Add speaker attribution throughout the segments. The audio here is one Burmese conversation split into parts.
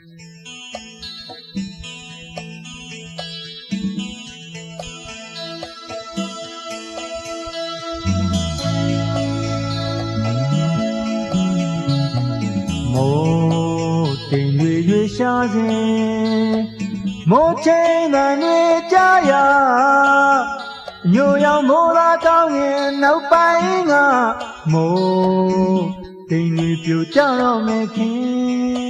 Speaker 1: မိုးတိမ်တွေရွေရှာစဉ်မိုးချိန်တန်တွေကြားရညိုရောင်မိုးသာကောင်းရင်နောက်ပိုင်းကမိုးတိမ်တွေပြိုကျတော့မယ်ခင်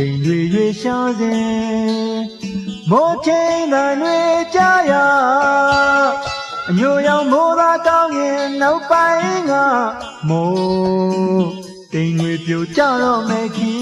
Speaker 1: တိမ်တွေရွေရှာစဉ်မိုးချိန်တန်တွေကြားရအညိုရောင်မိုးသာကောင်းရင်နောက်ပိုင်းကမိုးတိမ်တွေပြိုကျတော့မယ်ခင်